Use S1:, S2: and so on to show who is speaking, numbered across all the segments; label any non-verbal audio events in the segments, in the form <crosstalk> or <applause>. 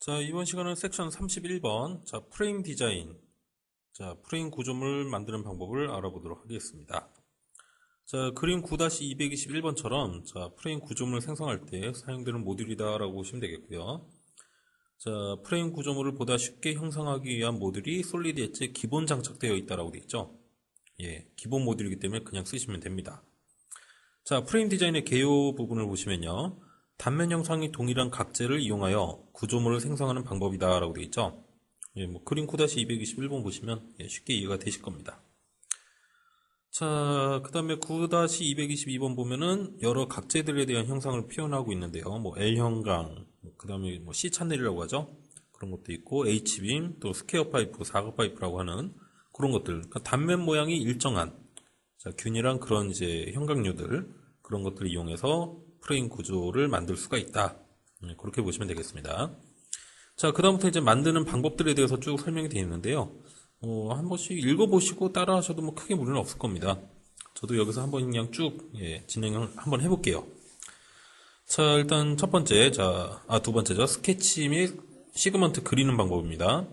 S1: 자, 이번 시간은 섹션 31번, 자, 프레임 디자인, 자, 프레임 구조물 만드는 방법을 알아보도록 하겠습니다. 자, 그림 9-221번처럼, 자, 프레임 구조물을 생성할 때 사용되는 모듈이다라고 보시면 되겠고요. 자, 프레임 구조물을 보다 쉽게 형성하기 위한 모듈이 솔리드 엣지에 기본 장착되어 있다라고 되어 있죠. 예, 기본 모듈이기 때문에 그냥 쓰시면 됩니다. 자, 프레임 디자인의 개요 부분을 보시면요. 단면 형상이 동일한 각재를 이용하여 구조물을 생성하는 방법이다 라고 되어 있죠. 예, 뭐 그림 9-221번 보시면 예, 쉽게 이해가 되실 겁니다. 자, 그 다음에 9-222번 보면은 여러 각재들에 대한 형상을 표현하고 있는데요. 뭐 L형강, 그 다음에 뭐 C 찬넬이라고 하죠. 그런 것도 있고 H빔, 또 스퀘어 파이프, 사각 파이프라고 하는 그런 것들. 그러니까 단면 모양이 일정한 자, 균일한 그런 이제 형광류들 그런 것들을 이용해서 프레임 구조를 만들 수가 있다. 네, 그렇게 보시면 되겠습니다. 자, 그 다음부터 이제 만드는 방법들에 대해서 쭉 설명이 되어 있는데요. 어, 한 번씩 읽어보시고 따라 하셔도 뭐 크게 무리는 없을 겁니다. 저도 여기서 한번 그냥 쭉, 예, 진행을 한번 해볼게요. 자, 일단 첫 번째, 자, 아, 두 번째죠. 스케치 및 시그먼트 그리는 방법입니다.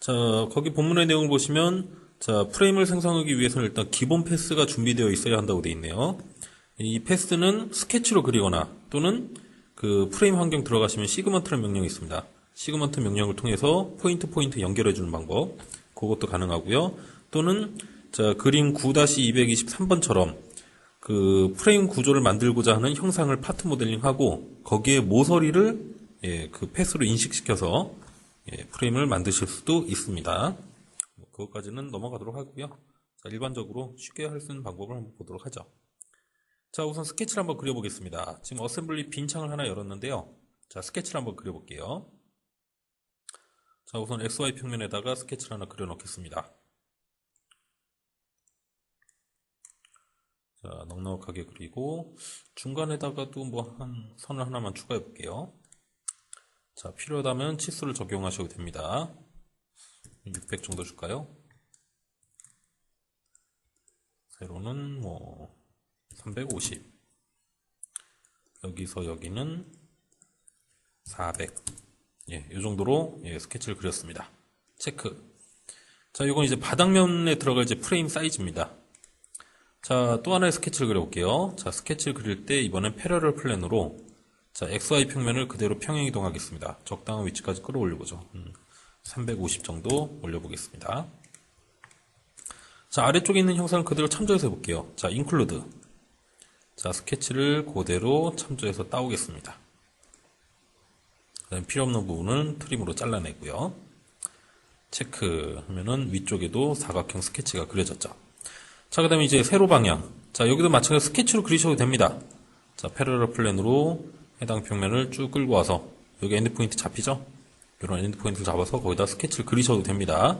S1: 자, 거기 본문의 내용을 보시면, 자, 프레임을 생성하기 위해서는 일단 기본 패스가 준비되어 있어야 한다고 되어 있네요. 이 패스는 스케치로 그리거나 또는 그 프레임 환경 들어가시면 시그먼트라는 명령이 있습니다. 시그먼트 명령을 통해서 포인트 포인트 연결해 주는 방법 그것도 가능하고요. 또는 자 그림 9-223번처럼 그 프레임 구조를 만들고자 하는 형상을 파트 모델링하고 거기에 모서리를 예, 그 패스로 인식시켜서 예, 프레임을 만드실 수도 있습니다. 뭐 그것까지는 넘어가도록 하고요. 자, 일반적으로 쉽게 할 수 있는 방법을 한번 보도록 하죠. 자, 우선 스케치를 한번 그려보겠습니다. 지금 어셈블리 빈 창을 하나 열었는데요. 자, 스케치를 한번 그려볼게요. 자, 우선 XY 평면에다가 스케치를 하나 그려놓겠습니다. 자, 넉넉하게 그리고 중간에다가도 뭐 한 선을 하나만 추가해 볼게요. 자, 필요하다면 치수를 적용하셔도 됩니다. 600 정도 줄까요? 세로는 뭐 350 여기서 여기는 400 예, 이 정도로 예, 스케치를 그렸습니다. 체크. 자, 이건 이제 바닥면에 들어갈 이제 프레임 사이즈입니다. 자, 또 하나의 스케치를 그려볼게요. 자, 스케치를 그릴 때 이번엔 패러럴 플랜으로 자, XY 평면을 그대로 평행 이동하겠습니다. 적당한 위치까지 끌어올려보죠. 음, 350 정도 올려보겠습니다. 자, 아래쪽에 있는 형상을 그대로 참조해서 해볼게요. 자, include. 자, 스케치를 그대로 참조해서 따오겠습니다. 필요 없는 부분은 트림으로 잘라내고요. 체크 하면은 위쪽에도 사각형 스케치가 그려졌죠. 자, 그 다음에 이제 세로 방향. 자, 여기도 마찬가지로 스케치로 그리셔도 됩니다. 자, 패러럴 플랜으로 해당 평면을 쭉 끌고 와서 여기 엔드 포인트 잡히죠? 이런 엔드 포인트를 잡아서 거기다 스케치를 그리셔도 됩니다.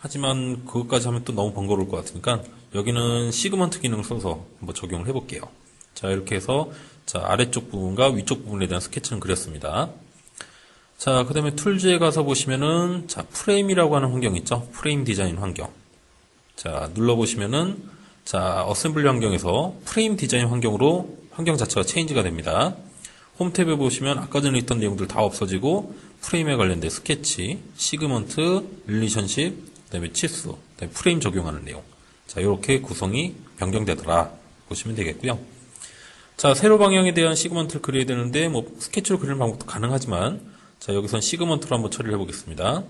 S1: 하지만 그것까지 하면 또 너무 번거로울 것 같으니까 여기는 시그먼트 기능을 써서 한번 적용을 해볼게요. 자, 이렇게 해서 자, 아래쪽 부분과 위쪽 부분에 대한 스케치는 그렸습니다. 자, 그 다음에 툴즈에 가서 보시면은, 자, 프레임이라고 하는 환경 있죠? 프레임 디자인 환경. 자, 눌러보시면은, 자, 어셈블리 환경에서 프레임 디자인 환경으로 환경 자체가 체인지가 됩니다. 홈 탭에 보시면 아까 전에 있던 내용들 다 없어지고, 프레임에 관련된 스케치, 시그먼트, 릴리션십, 그 다음에 치수, 그 다음에 프레임 적용하는 내용. 자, 이렇게 구성이 변경되더라. 보시면 되겠고요. 자, 세로 방향에 대한 시그먼트를 그려야 되는데, 뭐, 스케치로 그리는 방법도 가능하지만, 자, 여기선 시그먼트로 한번 처리를 해 보겠습니다.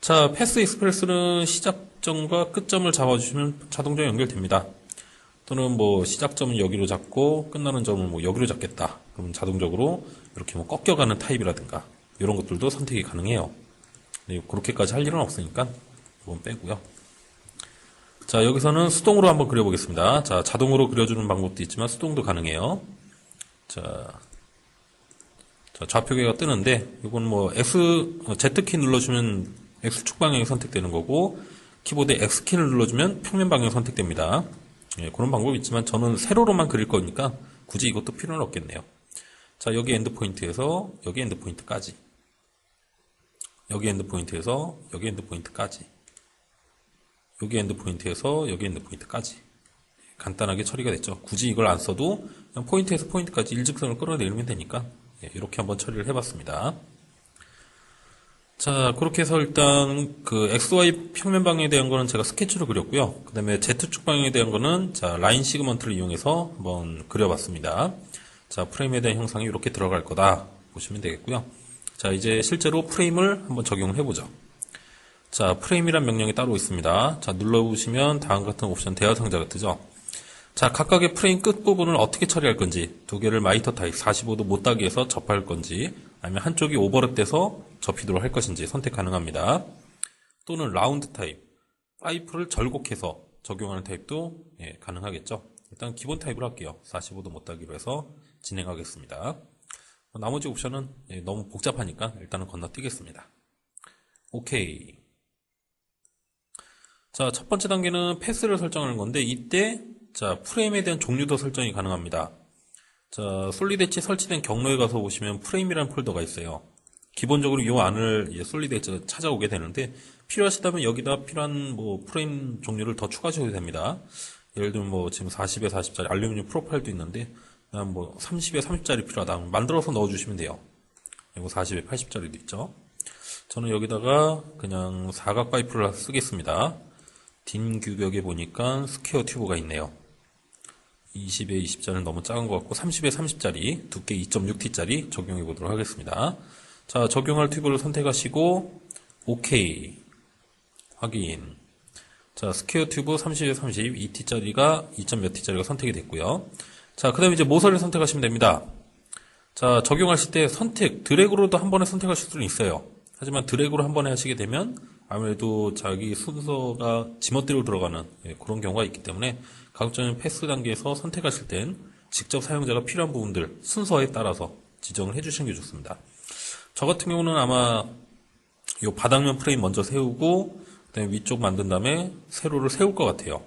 S1: 자, 패스 익스프레스는 시작점과 끝점을 잡아 주시면 자동적으로 연결됩니다. 또는 뭐 시작점은 여기로 잡고 끝나는 점은 뭐 여기로 잡겠다. 그러면 자동적으로 이렇게 뭐 꺾여가는 타입이라든가 이런 것들도 선택이 가능해요. 네, 그렇게까지 할 일은 없으니까 이건 빼고요. 자, 여기서는 수동으로 한번 그려보겠습니다. 자, 자동으로 그려주는 방법도 있지만 수동도 가능해요. 자, 좌표계가 뜨는데 이건 뭐 X Z키 눌러주면 X축 방향이 선택되는 거고 키보드에 X키를 눌러주면 평면 방향이 선택됩니다. 예, 그런 방법이 있지만 저는 세로로만 그릴 거니까 굳이 이것도 필요는 없겠네요. 자 여기 엔드 포인트에서 여기 엔드 포인트까지 여기 엔드 포인트에서 여기 엔드 포인트까지 여기 엔드 포인트에서 여기 엔드 포인트까지 간단하게 처리가 됐죠. 굳이 이걸 안 써도 그냥 포인트에서 포인트까지 일직선을 끌어내리면 되니까 예, 이렇게 한번 처리를 해봤습니다. 자, 그렇게 해서 일단 그 XY 평면 방향에 대한 거는 제가 스케치로 그렸고요. 그 다음에 Z축 방향에 대한 거는 자, 라인 시그먼트를 이용해서 한번 그려봤습니다. 자, 프레임에 대한 형상이 이렇게 들어갈 거다 보시면 되겠고요. 자, 이제 실제로 프레임을 한번 적용을 해보죠. 자, 프레임이란 명령이 따로 있습니다. 자, 눌러보시면 다음 같은 옵션 대화 상자가 뜨죠. 자, 각각의 프레임 끝 부분을 어떻게 처리할 건지, 두 개를 마이터 타입 45도 못 따기에서 접할 건지, 아니면 한쪽이 오버랩돼서 접히도록 할 것인지 선택 가능합니다. 또는 라운드 타입, 파이프를 절곡해서 적용하는 타입도 예, 가능하겠죠. 일단 기본 타입으로 할게요. 45도 못 따기로 해서 진행하겠습니다. 나머지 옵션은 예, 너무 복잡하니까 일단은 건너뛰겠습니다. 오케이. 자, 첫 번째 단계는 패스를 설정하는 건데 이때 자, 프레임에 대한 종류도 설정이 가능합니다. 자, 솔리드 엣지 설치된 경로에 가서 보시면 프레임이라는 폴더가 있어요. 기본적으로 이 안을 이제 솔리드 엣지 찾아오게 되는데 필요하시다면 여기다 필요한 뭐 프레임 종류를 더 추가하셔도 됩니다. 예를 들면 뭐 지금 40에 40짜리 알루미늄 프로파일도 있는데 뭐 30에 30짜리 필요하다 면 만들어서 넣어주시면 돼요. 그리고 40에 80짜리도 있죠. 저는 여기다가 그냥 사각 파이프를 쓰겠습니다. 딘 규격에 보니까 스퀘어 튜브가 있네요. 20에 20짜리는 너무 작은 것 같고 30에 30짜리 두께 2.6T짜리 적용해 보도록 하겠습니다. 자 적용할 튜브를 선택하시고 OK 확인 자 스퀘어 튜브 30에 30 2T짜리가 2몇 T짜리가 선택이 됐고요. 자그 다음에 이제 모서리를 선택하시면 됩니다. 자 적용하실 때 선택 드래그로도 한 번에 선택하실 수는 있어요. 하지만 드래그로 한 번에 하시게 되면 아무래도 자기 순서가 지멋대로 들어가는 예, 그런 경우가 있기 때문에 가급적이면 패스 단계에서 선택하실 땐 직접 사용자가 필요한 부분들 순서에 따라서 지정을 해주시는 게 좋습니다. 저 같은 경우는 아마 이 바닥면 프레임 먼저 세우고 그다음에 위쪽 만든 다음에 세로를 세울 것 같아요.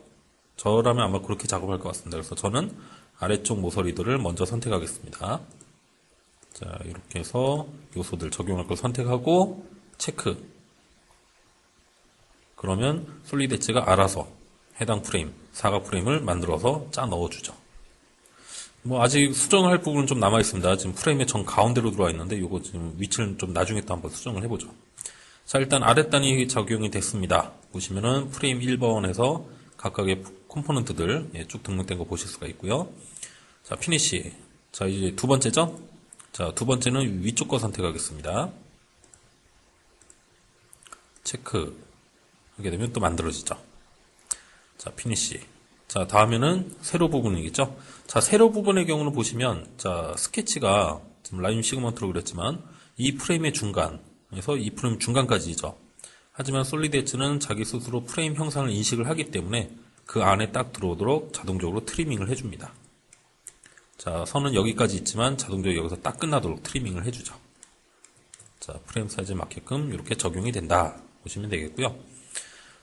S1: 저라면 아마 그렇게 작업할 것 같습니다. 그래서 저는 아래쪽 모서리들을 먼저 선택하겠습니다. 자 이렇게 해서 요소들 적용할 걸 선택하고 체크 그러면 솔리드 엣지가 알아서 해당 프레임, 사각 프레임을 만들어서 짜 넣어주죠. 뭐 아직 수정할 부분은 좀 남아 있습니다. 지금 프레임의 정 가운데로 들어와 있는데 이거 지금 위치를 좀 나중에 또 한번 수정을 해보죠. 자 일단 아랫단이 적용이 됐습니다. 보시면은 프레임 1번에서 각각의 컴포넌트들 예, 쭉 등록된 거 보실 수가 있고요. 자 피니시. 자 이제 두 번째죠. 자두 번째는 위쪽 거 선택하겠습니다. 체크 하게 되면 또 만들어지죠. 자, 피니시. 자, 다음에는 세로 부분이겠죠? 자, 세로 부분의 경우는 보시면, 자, 스케치가, 지금 라인 시그먼트로 그렸지만, 이 프레임의 중간에서 이 프레임 중간까지죠. 하지만 솔리드 엣지는 자기 스스로 프레임 형상을 인식을 하기 때문에 그 안에 딱 들어오도록 자동적으로 트리밍을 해줍니다. 자, 선은 여기까지 있지만 자동적으로 여기서 딱 끝나도록 트리밍을 해주죠. 자, 프레임 사이즈에 맞게끔 이렇게 적용이 된다. 보시면 되겠고요.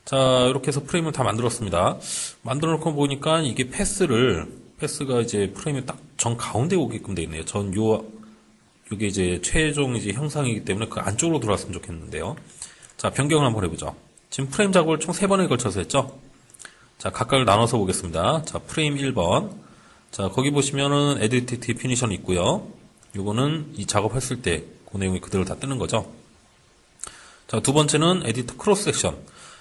S1: 자, 이렇게 해서 프레임을 다 만들었습니다. 만들어 놓고 보니까 이게 패스를, 패스가 이제 프레임에 딱정 가운데 오게끔 되어 있네요. 전 요, 요게 이제 최종 이제 형상이기 때문에 그 안쪽으로 들어왔으면 좋겠는데요. 자, 변경을 한번 해보죠. 지금 프레임 작업을 총 3번에 걸쳐서 했죠? 자, 각각을 나눠서 보겠습니다. 자, 프레임 1번. 자, 거기 보시면은 에디트 디피니션 있고요. 요거는 이 작업했을 때 그 내용이 그대로 다 뜨는 거죠. 자, 두 번째는 에디트 크로스 섹션.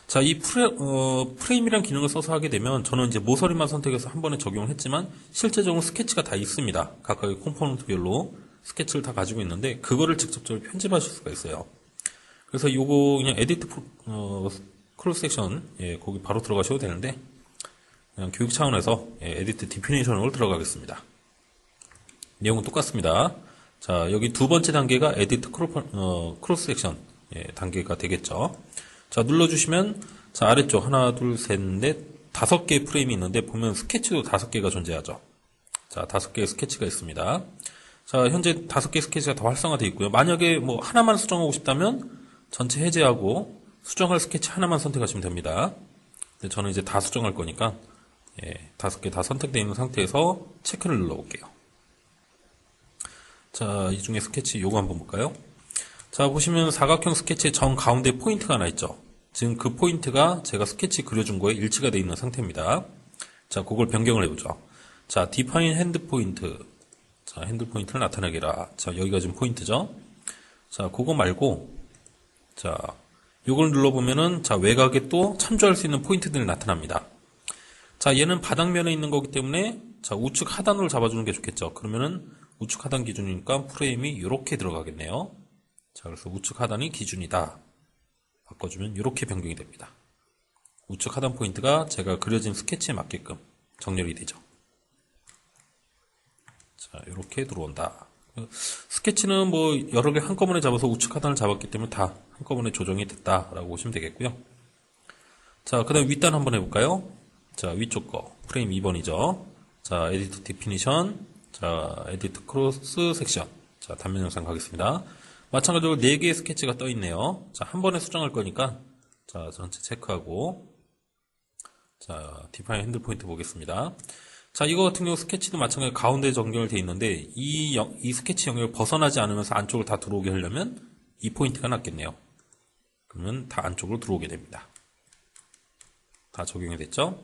S1: 자, 이 프레, 어, 프레임이란 기능을 써서 하게 되면 저는 이제 모서리만 선택해서 한 번에 적용을 했지만 실제적으로 스케치가 다 있습니다. 각각의 콤포넌트별로 스케치를 다 가지고 있는데 그거를 직접적으로 편집하실 수가 있어요. 그래서 요거 그냥 에디트 어, 크로스 섹션 예, 거기 바로 들어가셔도 되는데 그냥 교육 차원에서 예, 에디트 디피니션으로 들어가겠습니다. 내용은 똑같습니다. 자, 여기 두 번째 단계가 에디트 크로, 어, 크로스 섹션 예, 단계가 되겠죠. 자, 눌러주시면, 자, 아래쪽 하나, 둘, 셋, 넷, 다섯 개의 프레임이 있는데, 보면 스케치도 다섯 개가 존재하죠. 자, 다섯 개의 스케치가 있습니다. 자, 현재 다섯 개의 스케치가 다 활성화되어 있고요. 만약에 뭐 하나만 수정하고 싶다면, 전체 해제하고, 수정할 스케치 하나만 선택하시면 됩니다. 근데 저는 이제 다 수정할 거니까, 예, 다섯 개 다 선택되어 있는 상태에서 체크를 눌러볼게요. 자, 이 중에 스케치 요거 한번 볼까요? 자, 보시면 사각형 스케치의 정 가운데 포인트가 하나 있죠. 지금 그 포인트가 제가 스케치 그려준 거에 일치가 되어 있는 상태입니다. 자, 그걸 변경을 해보죠. 자, define hand 포인트. 자, 핸드 포인트를 나타내게라. 자, 여기가 지금 포인트죠. 자, 그거 말고, 자, 요걸 눌러보면은, 자, 외곽에 또 참조할 수 있는 포인트들이 나타납니다. 자, 얘는 바닥면에 있는 거기 때문에, 자, 우측 하단으로 잡아주는 게 좋겠죠. 그러면은, 우측 하단 기준이니까 프레임이 이렇게 들어가겠네요. 자, 그래서 우측 하단이 기준이다. 바꿔주면 이렇게 변경이 됩니다. 우측 하단 포인트가 제가 그려진 스케치에 맞게끔 정렬이 되죠. 자, 이렇게 들어온다. 스케치는 뭐 여러 개 한꺼번에 잡아서 우측 하단을 잡았기 때문에 다 한꺼번에 조정이 됐다라고 보시면 되겠고요. 자, 그 다음에 윗단 한번 해볼까요? 자, 위쪽 거. 프레임 2번이죠. 자, 에디트 디피니션. 자, 에디트 크로스 섹션. 자, 단면 영상 가겠습니다. 마찬가지로 4개의 스케치가 떠 있네요. 자, 한 번에 수정할 거니까, 자, 전체 체크하고, 자, 디파인 핸들 포인트 보겠습니다. 자, 이거 같은 경우 스케치도 마찬가지로 가운데 연결되어 있는데, 이, 영- 이 스케치 영역을 벗어나지 않으면서 안쪽을 다 들어오게 하려면, 이 포인트가 낫겠네요. 그러면 다 안쪽으로 들어오게 됩니다. 다 적용이 됐죠?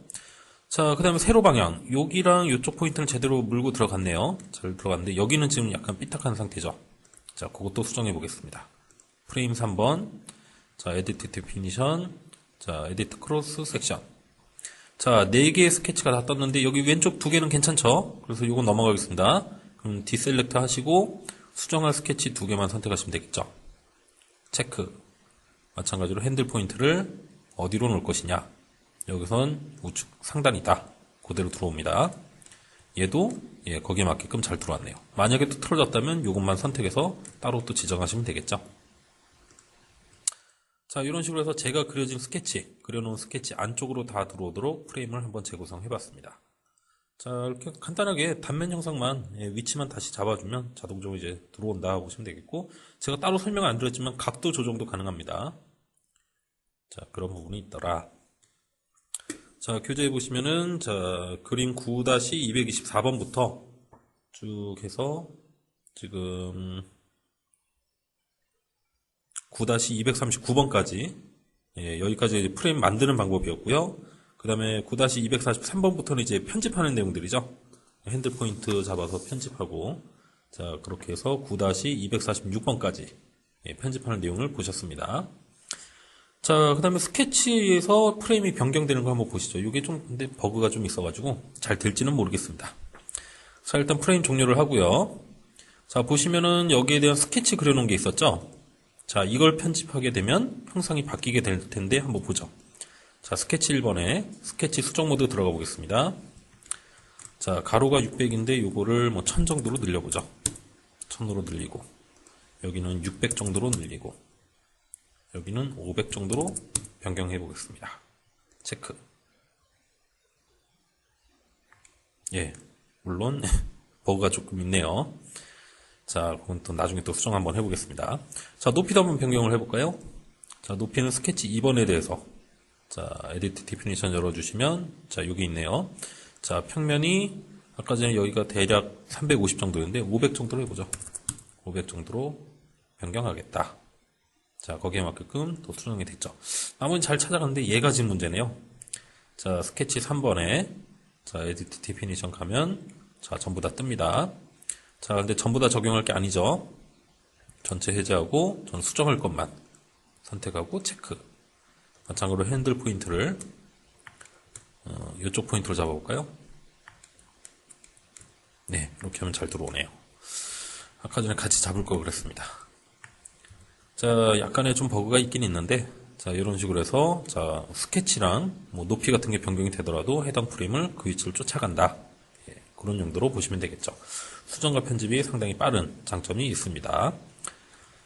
S1: 자, 그 다음에 세로 방향. 여기랑 이쪽 포인트를 제대로 물고 들어갔네요. 잘 들어갔는데, 여기는 지금 약간 삐딱한 상태죠. 자, 그것도 수정해 보겠습니다. 프레임 3번. 자, 에디트 데피니션. 자, 에디트 크로스 섹션. 자, 4개의 스케치가 다 떴는데, 여기 왼쪽 두 개는 괜찮죠? 그래서 이거 넘어가겠습니다. 그럼 디셀렉트 하시고, 수정할 스케치 두 개만 선택하시면 되겠죠? 체크. 마찬가지로 핸들 포인트를 어디로 놓을 것이냐. 여기선 우측 상단이다. 그대로 들어옵니다. 얘도 예, 거기에 맞게끔 잘 들어왔네요. 만약에 또 틀어졌다면 이것만 선택해서 따로 또 지정하시면 되겠죠. 자, 이런 식으로 해서 제가 그려진 스케치, 그려놓은 스케치 안쪽으로 다 들어오도록 프레임을 한번 재구성해 봤습니다. 자, 이렇게 간단하게 단면 형상만, 예, 위치만 다시 잡아주면 자동적으로 이제 들어온다 보시면 되겠고, 제가 따로 설명 안 드렸지만 각도 조정도 가능합니다. 자, 그런 부분이 있더라. 자, 교재에 보시면은, 자, 그림 9-224번부터 쭉 해서, 지금, 9-239번까지, 예, 여기까지 프레임 만드는 방법이었고요. 그 다음에 9-243번부터는 이제 편집하는 내용들이죠. 핸들 포인트 잡아서 편집하고, 자, 그렇게 해서 9-246번까지, 예, 편집하는 내용을 보셨습니다. 자, 그 다음에 스케치에서 프레임이 변경되는 거 한번 보시죠. 이게 좀, 근데 버그가 좀 있어가지고 잘 될지는 모르겠습니다. 자, 일단 프레임 종료를 하고요. 자, 보시면은 여기에 대한 스케치 그려놓은 게 있었죠? 자, 이걸 편집하게 되면 형상이 바뀌게 될 텐데 한번 보죠. 자, 스케치 1번에 스케치 수정 모드 들어가 보겠습니다. 자, 가로가 600인데 요거를 뭐 1000 정도로 늘려보죠. 1000으로 늘리고 여기는 600 정도로 늘리고 여기는 500 정도로 변경해 보겠습니다. 체크. 예, 물론 <laughs> 버그가 조금 있네요. 자, 그건 또 나중에 또 수정 한번 해보겠습니다. 자, 높이도 한번 변경을 해볼까요? 자, 높이는 스케치 2번에 대해서 자, 에디트 디피니션 열어주시면 자, 여기 있네요. 자, 평면이 아까 전에 여기가 대략 350 정도였는데 500 정도로 해보죠. 500 정도로 변경하겠다. 자, 거기에 맞게끔 또 수정이 됐죠. 나머지 잘 찾아갔는데 얘가 지금 문제네요. 자, 스케치 3번에 자, 에디트 디피니션 가면 자, 전부 다 뜹니다. 자, 근데 전부 다 적용할 게 아니죠. 전체 해제하고 전 수정할 것만 선택하고 체크. 마찬가지로 핸들 포인트를 어, 이쪽 포인트로 잡아볼까요? 네, 이렇게 하면 잘 들어오네요. 아까 전에 같이 잡을 걸 그랬습니다. 자, 약간의 좀 버그가 있긴 있는데, 자, 이런 식으로 해서, 자, 스케치랑 뭐 높이 같은 게 변경이 되더라도 해당 프레임을 그 위치를 쫓아간다. 예, 그런 용도로 보시면 되겠죠. 수정과 편집이 상당히 빠른 장점이 있습니다.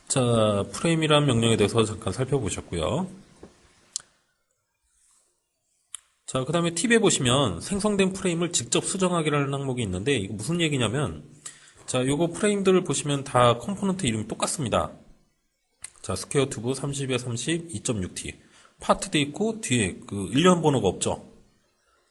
S1: 자, 프레임이란 명령에 대해서 잠깐 살펴보셨고요. 자, 그 다음에 팁에 보시면 생성된 프레임을 직접 수정하기라는 항목이 있는데, 이거 무슨 얘기냐면, 자, 요거 프레임들을 보시면 다 컴포넌트 이름이 똑같습니다. 자, 스퀘어 튜브 30에 30, 2.6T. 파트 돼 있고, 뒤에 그 일련 번호가 없죠.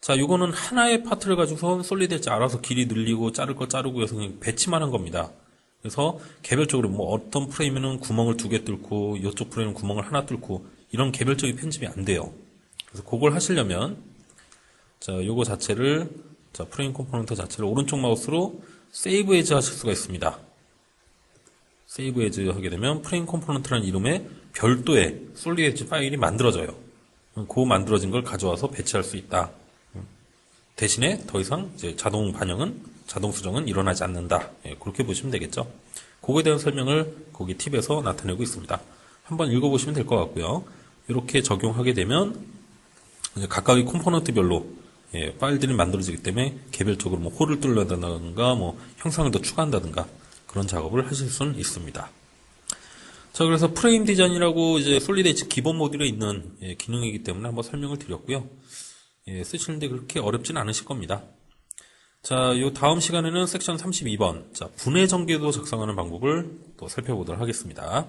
S1: 자, 요거는 하나의 파트를 가지고선 솔리드 엣지 알아서 길이 늘리고 자를 거 자르고 해서 그냥 배치만 한 겁니다. 그래서 개별적으로 뭐 어떤 프레임에는 구멍을 두 개 뚫고, 이쪽 프레임은 구멍을 하나 뚫고, 이런 개별적인 편집이 안 돼요. 그래서 그걸 하시려면, 자, 요거 자체를, 자, 프레임 컴포넌트 자체를 오른쪽 마우스로 세이브 에즈 하실 수가 있습니다. 세이브 에즈 하게 되면 프레임 컴포넌트라는 이름의 별도의 솔리드 엣지 파일이 만들어져요. 그 만들어진 걸 가져와서 배치할 수 있다. 대신에 더 이상 자동 반영은 자동 수정은 일어나지 않는다. 예, 그렇게 보시면 되겠죠. 그거에 대한 설명을 거기 팁에서 나타내고 있습니다. 한번 읽어보시면 될 것 같고요. 이렇게 적용하게 되면 각각의 컴포넌트별로 예, 파일들이 만들어지기 때문에 개별적으로 뭐 홀을 뚫는다든가 뭐 형상을 더 추가한다든가 그런 작업을 하실 수는 있습니다. 자, 그래서 프레임 디자인이라고 이제 솔리드 엣지 기본 모듈에 있는 예, 기능이기 때문에 한번 설명을 드렸고요. 예, 쓰시는데 그렇게 어렵진 않으실 겁니다. 자, 요 다음 시간에는 섹션 32번, 자, 분해 전개도 작성하는 방법을 또 살펴보도록 하겠습니다.